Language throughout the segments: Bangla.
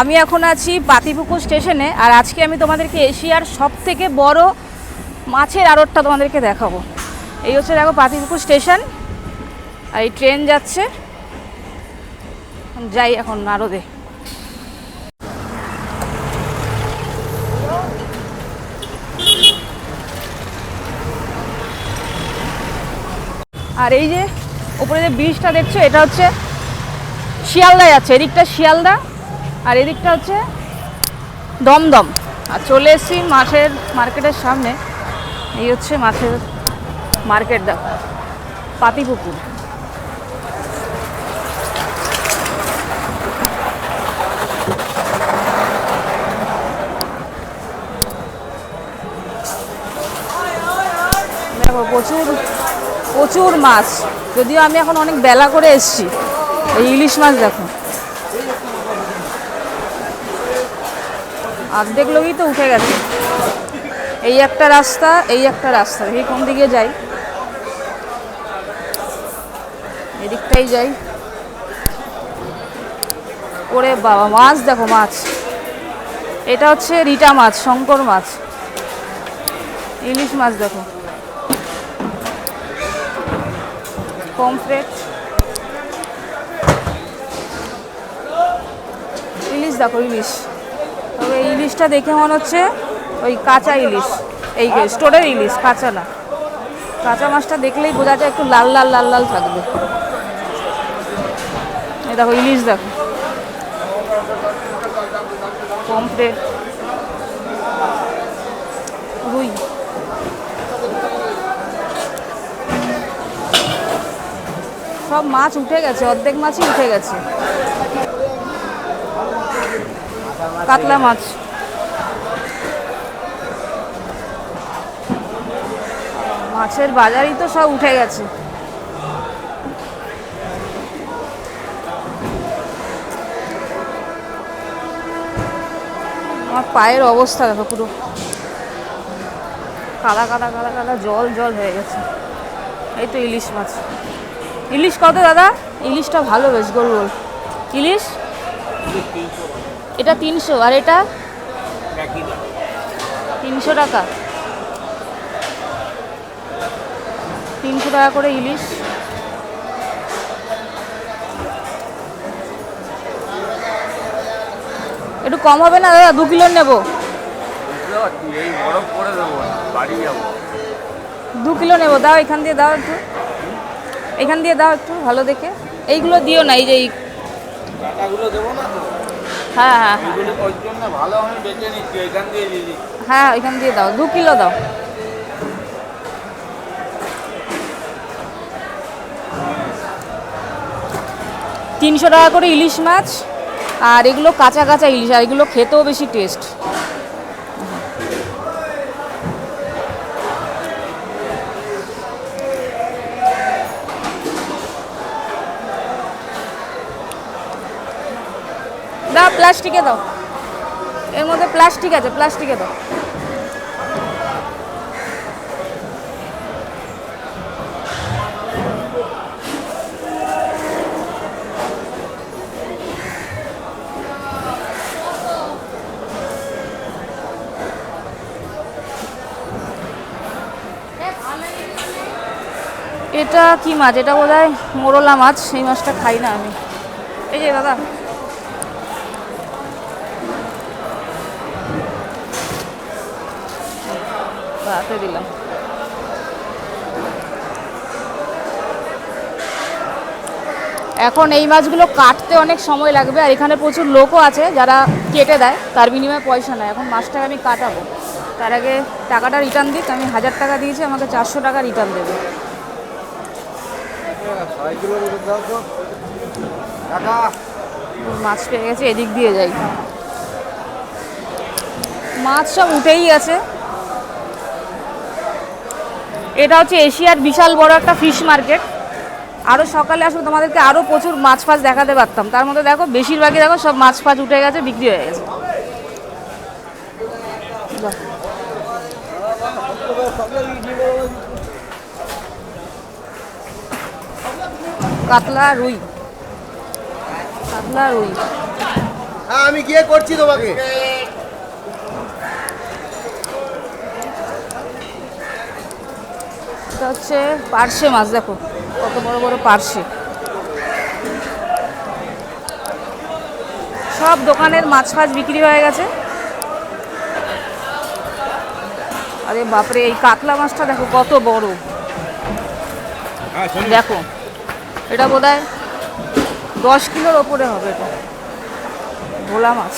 আমি এখন আছি পাতিপুকুর স্টেশনে, আর আজকে আমি তোমাদেরকে এশিয়ার সব থেকে বড় মাছের আড়তটা তোমাদেরকে দেখাবো। এই হচ্ছে দেখো পাতিপুকুর স্টেশন, আর এই ট্রেন যাচ্ছে। যাই এখন আরদে আর এই যে ওপরে যে ব্রিজটা দেখছ, এটা হচ্ছে শিয়ালদা যাচ্ছে, এদিকটা শিয়ালদা। আর এদিকটা হচ্ছে দমদম। আর চলে এসেছি মাছের মার্কেটের সামনে। এই হচ্ছে মাছের মার্কেট, দেখো, পাতিপুকুর। দেখো, প্রচুর প্রচুর মাছ। যদিও আমি এখন অনেক বেলা করে এসেছি। এই ইলিশ মাছ দেখো। অর্ধেক লোকই তো উঠে গেছে। এই একটা রাস্তা, এই একটা রাস্তা। এই কোন দিকে যাই। এদিকটাই যাই। ওরে বাবা, মাছ দেখো, মাছ। এটা হচ্ছে রিটা মাছ, শঙ্কর মাছ। ইলিশ মাছ দেখো। পমফ্রেট। ইলিশ দেখো, ইলিশ। ইলিশটা দেখে মনে হচ্ছে ওই কাঁচা ইলিশ। এই স্টোরের ইলিশ, কাঁচা না। কাঁচা মাছটা দেখলেই বোঝা যায় একটু লাল লাল লাল লাল থাকবে। এই দেখো ইলিশ দেখো। পমফ্রেট। রুই। সব মাছ উঠে গেছে, অর্ধেক মাছই উঠে গেছে। কাতলা মাছ। মাছের বাজারই তো সব উঠে গেছে। আমার পায়ের অবস্থা দেখো পুরো। কাদা কাদা কালা কাদা, জল জল হয়ে গেছে। এই তো ইলিশ মাছ। ইলিশ কত দাদা? ইলিশটা ভালো বেশ, গোল গোল। ইলিশ? এটা তিনশো। আর এটা? তিনশো টাকা। তিনশো টাকা করে ইলিশ। একটু কম হবে না দাদা? দু কিলো নেব। দু কিলো নেব। দাও এখান দিয়ে দাও একটু। এখান দিয়ে দাও একটু ভালো দেখে। এইগুলো দিও না এই যে হ্যাঁ হ্যাঁ হ্যাঁ। হ্যাঁ ওইখান দিয়ে দাও। দু কিলো দাও। তিনশো টাকা করে ইলিশ মাছ, আর এগুলো কাঁচা কাঁচা ইলিশ, আর এগুলো খেতেও বেশি টেস্ট দাও প্লাস্টিকে দাও। এর মধ্যে প্লাস্টিক আছে প্লাস্টিকে দাও। এটা কি মাছ? এটা বোধ হয় মোরলা মাছ। সেই মাছটা খাই না আমি। এই যে দাদা। দিলাম। এখন এই মাছগুলো কাটতে অনেক সময় লাগবে, আর এখানে প্রচুর লোকও আছে যারা কেটে দেয়, তার বিনিময়ে পয়সা নেয়। এখন মাছটাকে আমি কাটাবো। তার আগে টাকাটা রিটার্ন দিক। আমি হাজার টাকা দিয়েছি, আমাকে চারশো টাকা রিটার্ন দেবে ছয় কিলো দাও তো টাকা মাছ পেয়ে গেছে, এদিক দিয়ে যাই। মাছ সব উঠেই গেছে এটা হচ্ছে এশিয়ার বিশাল বড় একটা ফিশ মার্কেট আরও সকালে আসলে তোমাদেরকে আরও প্রচুর মাছ ফাছ দেখাতে পারতাম। তার মধ্যে দেখো, বেশিরভাগই দেখো সব মাছ ফাছ উঠে গেছে, বিক্রি হয়ে গেছে। কাতলা রুই। কাতলা রুই। হ্যাঁ আমি গিয়ে করছি তোমাকে। এটা হচ্ছে পার্শে মাছ দেখো কত বড় বড় পার্শে। সব দোকানের মাছ ফাছ বিক্রি হয়ে গেছে। আরে বাপরে এই কাতলা মাছটা দেখো কত বড়। দেখো। এটা বোধ হয় দশ কিলোর ওপরে হবে এটা। ভোলা মাছ।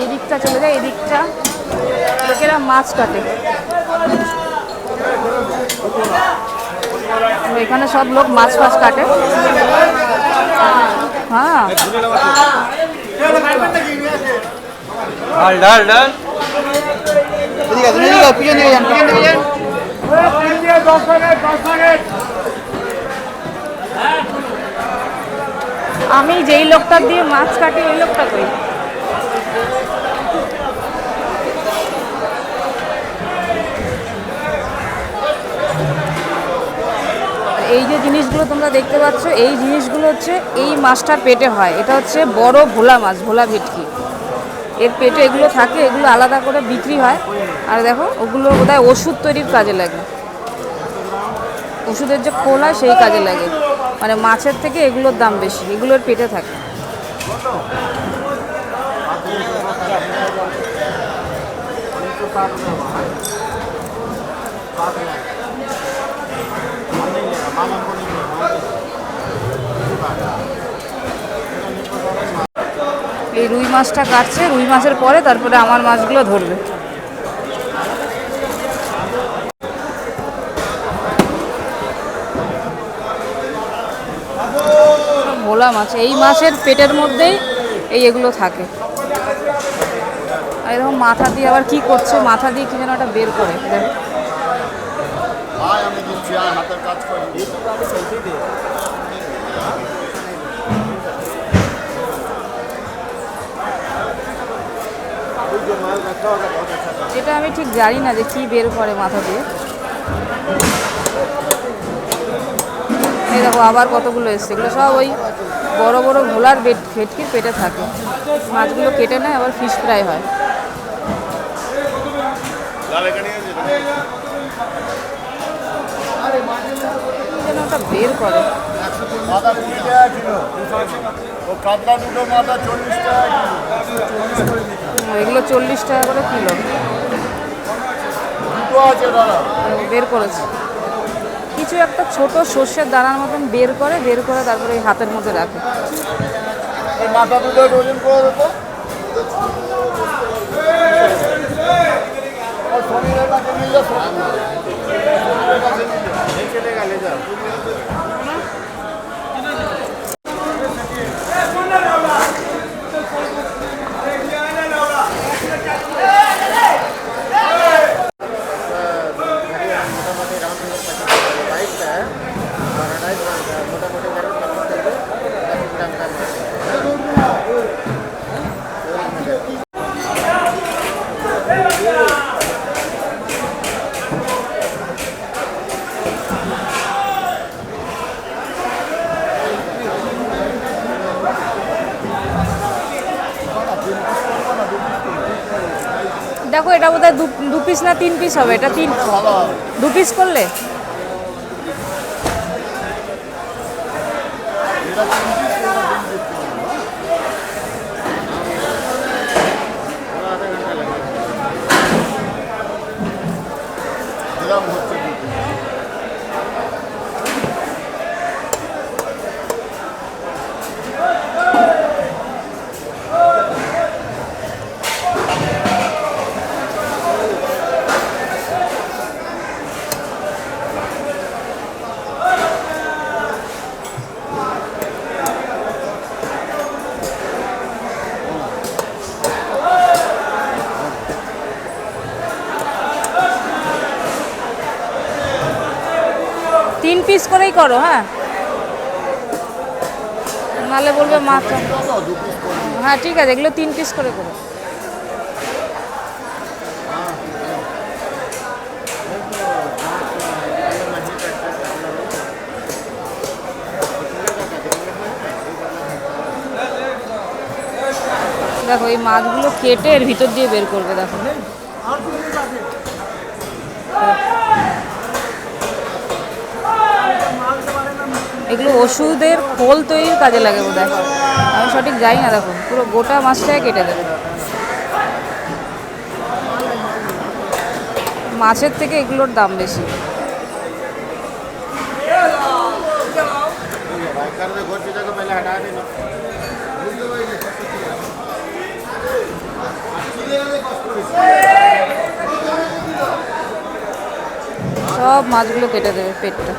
এই দিকটা চলে যায় এই দিকটা। লোকেরা মাছ কাটে। এখানে সব লোক মাছ ফাছ কাটে। হ্যাঁ। ডাল ডাল ডাল এদিকে আসুন, পিছন দিকে যান পিছন দিকে যান। আমি যেই লোকটা দিয়ে মাছ কাটি, ওই লোকটা কই? এই যে জিনিসগুলো তোমরা দেখতে পাচ্ছ, এই জিনিসগুলো হচ্ছে এই মাছটার পেটে হয়। এটা হচ্ছে বড় ভোলা মাছ, ভোলা ভেটকি। এর পেটে এগুলো থাকে, এগুলো আলাদা করে বিক্রি হয়। আর দেখো, ওগুলো বোধহয় ওষুধ তৈরির কাজে লাগে। ওষুধের যে খোলা, সেই কাজে লাগে। মানে মাছের থেকে এগুলোর দাম বেশি, এগুলোর পেটে থাকে। এই রুই মাছটা কাটছে, রুই মাছের পরে তারপরে আমার মাছগুলো ধরবে। ভোলা মাছ এই মাছের পেটের মধ্যেই এই এগুলো থাকে। আর এরকম মাথা দিয়ে আবার কি করছে মাথা দিয়ে কি যেন একটা বের করে এটা আমি ঠিক জানি না যে কি বের করে মাথা দিয়ে। এই দেখো আবার কতগুলো এসছে এগুলো সব ওই বড় বড় ভোলার বেট ভেটকির পেটে থাকে। মাছগুলো কেটে নেয় আবার ফিশ ফ্রাই হয়। যেন ওটা বের করে। মাথা কুড়ি টাকা কিলো ও কাতলা দুটো মাথা চল্লিশ টাকা এগুলো চল্লিশ টাকা করে কিলো। দুটো আছে দাদা। বের করেছে। কিছু একটা ছোট শস্যের দানার মতন বের করে বের করে তারপরে এই হাতের মধ্যে রাখে। মাথা দুটো ডজন করে দেবো আর শনিবার কাছে নিয়ে যাও শনিবার কাছে নিয়ে যাও এই চলে গেলে যাও দেখো এটা বোধহয় দু পিস না তিন পিস হবে? এটা তিন দু পিস করলে? করেই করো হ্যাঁ। নালে বলবে মাছ হ্যাঁ ঠিক আছে, এগুলো তিন পিস করে করো। দেখো, এই মাছগুলো কেটে এর ভিতর দিয়ে বের করবে, দেখো। এগুলো ওষুধের খোল তৈরির কাজে লাগে বোধ হয় আমি সঠিক জানি না দেখো পুরো গোটা মাছটাই কেটে দেবে। মাছের থেকে এগুলোর দাম বেশি। সব মাছগুলো কেটে দেবে পেটটা।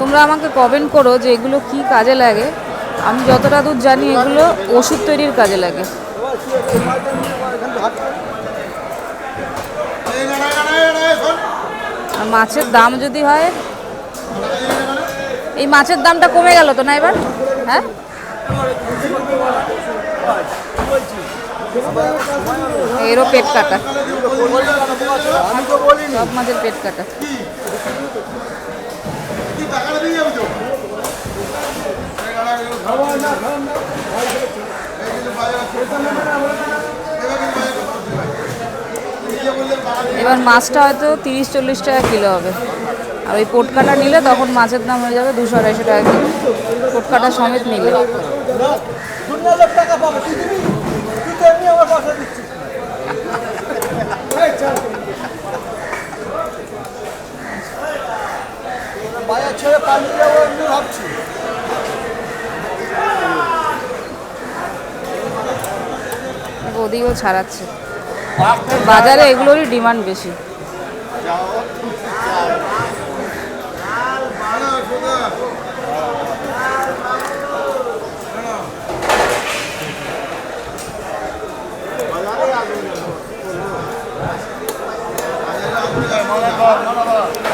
তোমরা আমাকে কমেন্ট করো যে এগুলো কি কাজে লাগে। আমি যতটা দূর জানি এগুলো ওষুধ তৈরির কাজে লাগে। মাছের দাম যদি হয় এই মাছের দামটা কমে গেল তো না এবার? হ্যাঁ? এরও পেট কাটা। সব মাছের পেট কাটা। এবার মাছটা হয়তো তিরিশ চল্লিশ টাকা কিলো হবে। আর ওই পোটকাটা নিলে তখন মাছের দাম হয়ে যাবে দুশো আড়াইশো টাকা কিলো। পোটকাটা সমেত নিলে। টাকা পাবো তুই দিবি? তুই তো এমনি আমার পয়সা দিচ্ছিস। বাজার ছেড়ে পালিয়ে যাব এমনি ভাবছি। ওদিকেও ছাড়াচ্ছে। বাজারে এগুলোরই ডিমান্ড বেশি।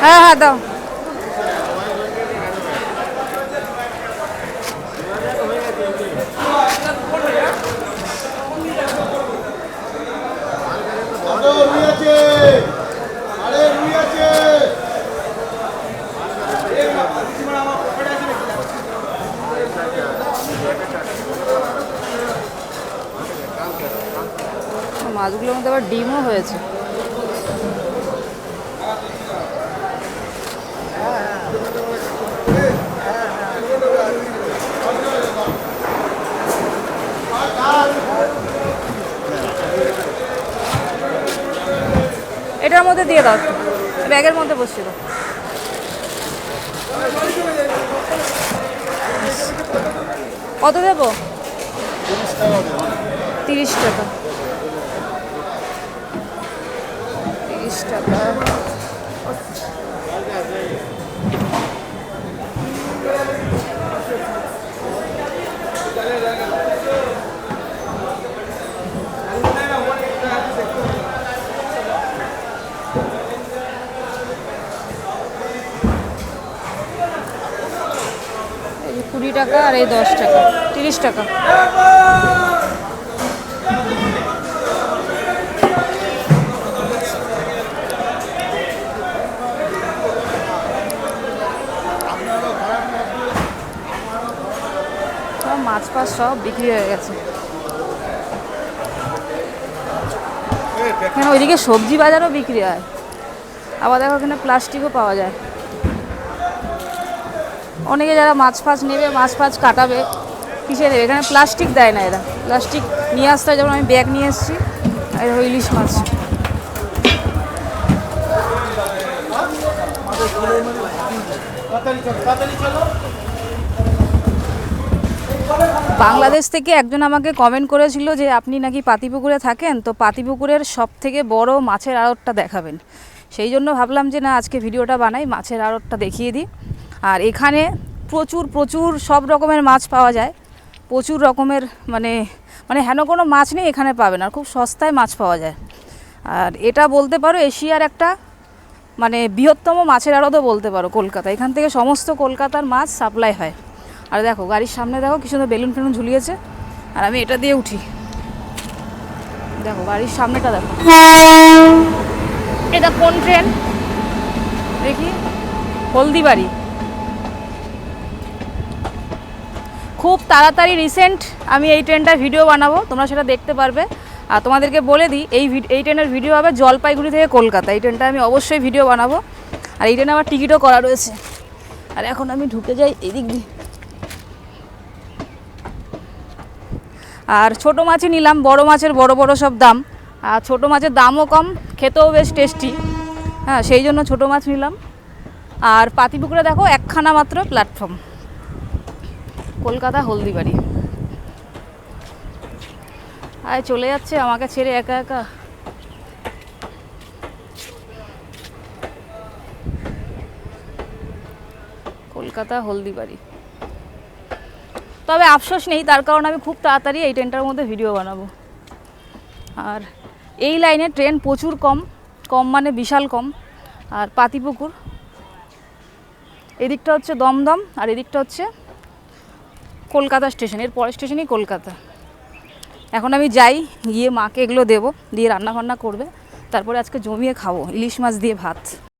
হ্যাঁ হ্যাঁ দাও। মাছগুলোর মধ্যে আবার ডিমও হয়েছে। এটার মধ্যে দিয়ে দাও ব্যাগের মধ্যে দাও। কত দেবো? তিরিশ টাকা। তিরিশ টাকা। টাকা আর এই দশ টাকা, তিরিশ টাকা। মাছ ফাছ সব বিক্রি হয়ে গেছে। এখানে ওইদিকে সবজি বাজারও বিক্রি হয়? আবার দেখো এখানে প্লাস্টিকও পাওয়া যায়। অনেকে যারা মাছ ফাছ নেবে, মাছ ফাছ কাটাবে, কিসে নেবে এখানে প্লাস্টিক দেয় না এরা। প্লাস্টিক নিয়ে আসতে যেমন আমি ব্যাগ নিয়ে এসেছি, আর ইলিশ মাছ। বাংলাদেশ থেকে একজন আমাকে কমেন্ট করেছিল যে, আপনি নাকি পাতিপুকুরে থাকেন? তো পাতিপুকুরের সব থেকে বড় মাছের আড়তটা দেখাবেন। সেই জন্য ভাবলাম যে, না, আজকে ভিডিওটা বানাই, মাছের আড়তটা দেখিয়ে দিই। আর এখানে প্রচুর প্রচুর সব রকমের মাছ পাওয়া যায়। প্রচুর রকমের মানে মানে হেন কোনো মাছ নেই এখানে পাবেন আর খুব সস্তায় মাছ পাওয়া যায়। আর এটা বলতে পারো এশিয়ার একটা মানে বৃহত্তম মাছের আড়তও বলতে পারো কলকাতা। এখান থেকে সমস্ত কলকাতার মাছ সাপ্লাই হয়। আর দেখো, গাড়ির সামনে দেখো কি সুন্দর বেলুন ফেলুন ঝুলিয়েছে। আর আমি এটা দিয়ে উঠি। দেখো, গাড়ির সামনেটা দেখো। এটা কোন ট্রেন? দেখি, হলদিবাড়ি। খুব তাড়াতাড়ি রিসেন্ট আমি এই ট্রেনটা ভিডিও বানাবো, তোমরা সেটা দেখতে পারবে। আর তোমাদেরকে বলে দিই, এই এই ট্রেনের ভিডিও হবে জলপাইগুড়ি থেকে কলকাতা। এই ট্রেনটা আমি অবশ্যই ভিডিও বানাবো। আর এই ট্রেনে আমার টিকিটও করা রয়েছে। আর এখন আমি ঢুকে যাই এদিক দিয়ে। আর ছোট মাছই নিলাম, বড় মাছের বড় বড় সব দাম। আর ছোটো মাছের দামও কম, খেতেও বেশ টেস্টি হ্যাঁ সেই জন্য ছোটো মাছ নিলাম। আর পাতিপুকুরে দেখো একখানা মাত্র প্ল্যাটফর্ম কলকাতা হলদিবাড়ি। আয়, চলে যাচ্ছে, আমাকে ছেড়ে একা একা। কলকাতা হলদিবাড়ি। তবে আফসোস নেই, তার কারণ আমি খুব তাড়াতাড়ি এই ট্রেনটার মধ্যে ভিডিও বানাবো। আর এই লাইনে ট্রেন প্রচুর কম কম মানে বিশাল কম। আর পাতিপুকুর, এদিকটা হচ্ছে দমদম, আর এদিকটা হচ্ছে কলকাতা স্টেশন, এর পরের স্টেশনই কলকাতা। এখন আমি যাই, গিয়ে মাকে এগুলো দেবো, দিয়ে রান্না বান্না করবে, তারপরে আজকে জমিয়ে খাব, ইলিশ মাছ দিয়ে ভাত।